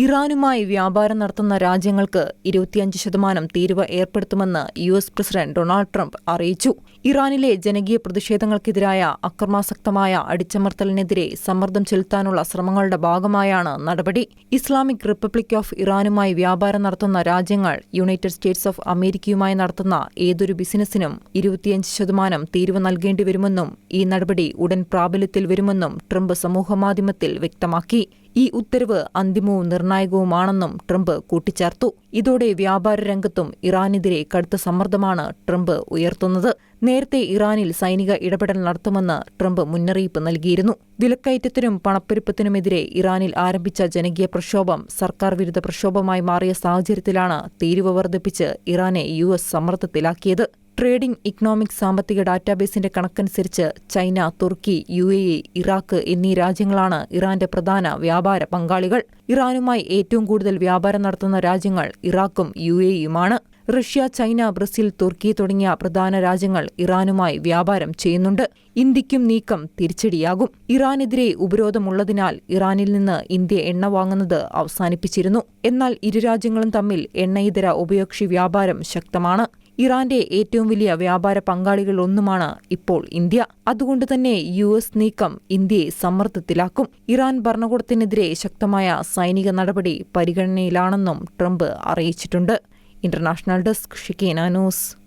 ഇറാനുമായി വ്യാപാരം നടത്തുന്ന രാജ്യങ്ങൾക്ക് ഇരുപത്തിയഞ്ച് ശതമാനം തീരുവ ഏർപ്പെടുത്തുമെന്ന് U S president Donald Trump അറിയിച്ചു. ഇറാനിലെ ജനകീയ പ്രതിഷേധങ്ങൾക്കെതിരായ അക്രമാസക്തമായ അടിച്ചമർത്തലിനെതിരെ സമ്മർദ്ദം ചെലുത്താനുള്ള ശ്രമങ്ങളുടെ ഭാഗമായാണ് നടപടി. ഇസ്ലാമിക് റിപ്പബ്ലിക് ഓഫ് ഇറാനുമായി വ്യാപാരം നടത്തുന്ന രാജ്യങ്ങൾ യുണൈറ്റഡ് സ്റ്റേറ്റ്സ് ഓഫ് അമേരിക്കയുമായി നടത്തുന്ന ഏതൊരു ബിസിനസിനും ഇരുപത്തിയഞ്ച് ശതമാനം തീരുവ നൽകേണ്ടി വരുമെന്നും ഈ നടപടി ഉടൻ പ്രാബല്യത്തിൽ വരുമെന്നും ട്രംപ് സമൂഹമാധ്യമത്തിൽ വ്യക്തമാക്കി. ഈ ഉത്തരവ് അന്തിമവും നിർണായകവുമാണെന്നും ട്രംപ് കൂട്ടിച്ചേർത്തു. ഇതോടെ വ്യാപാര രംഗത്തും ഇറാനെതിരെ കടുത്ത സമ്മർദ്ദമാണ് ട്രംപ് ഉയർത്തുന്നത്. നേരത്തെ ഇറാനിൽ സൈനിക ഇടപെടൽ നടത്തുമെന്ന് ട്രംപ് മുന്നറിയിപ്പ് നൽകിയിരുന്നു. വിലക്കയറ്റത്തിനും പണപ്പെരുപ്പത്തിനുമെതിരെ ഇറാനിൽ ആരംഭിച്ച ജനകീയ പ്രക്ഷോഭം സർക്കാർ വിരുദ്ധ പ്രക്ഷോഭമായി മാറിയ സാഹചര്യത്തിലാണ് തീരുവ വർദ്ധിപ്പിച്ച് ഇറാനെ യു എസ് സമ്മർദ്ദത്തിലാക്കിയത്. ട്രേഡിംഗ് ഇക്കണോമിക് സാമ്പത്തിക ഡാറ്റാബേസിന്റെ കണക്കനുസരിച്ച് ചൈന തുർക്കി യു എ ഇ ഇറാഖ് എന്നീ രാജ്യങ്ങളാണ് ഇറാന്റെ പ്രധാന വ്യാപാര പങ്കാളികൾ. ഇറാനുമായി ഏറ്റവും കൂടുതൽ വ്യാപാരം നടത്തുന്ന രാജ്യങ്ങൾ ഇറാഖും യു എ ഇയുമാണ് റഷ്യ ചൈന ബ്രസീൽ തുർക്കി തുടങ്ങിയ പ്രധാന രാജ്യങ്ങൾ ഇറാനുമായി വ്യാപാരം ചെയ്യുന്നുണ്ട്. ഇന്ത്യക്കും നീക്കം തിരിച്ചടിയാകും. ഇറാനെതിരെ ഉപരോധമുള്ളതിനാൽ ഇറാനിൽ നിന്ന് ഇന്ത്യ എണ്ണ വാങ്ങുന്നത് അവസാനിപ്പിച്ചിരുന്നു. എന്നാൽ ഇരു രാജ്യങ്ങളും തമ്മിൽ എണ്ണയിതര ഉഭയകക്ഷി വ്യാപാരം ശക്തമാണ്. ഇറാന്റെ ഏറ്റവും വലിയ വ്യാപാര പങ്കാളികളൊന്നുമാണ് ഇപ്പോൾ ഇന്ത്യ. അതുകൊണ്ട് തന്നെ യു എസ് നീക്കം ഇന്ത്യയെ സമ്മർദ്ദത്തിലാക്കും. ഇറാൻ ഭരണകൂടത്തിനെതിരെ ശക്തമായ സൈനിക നടപടി പരിഗണനയിലാണെന്നും ട്രംപ് അറിയിച്ചിട്ടുണ്ട്. International desk Shikena news.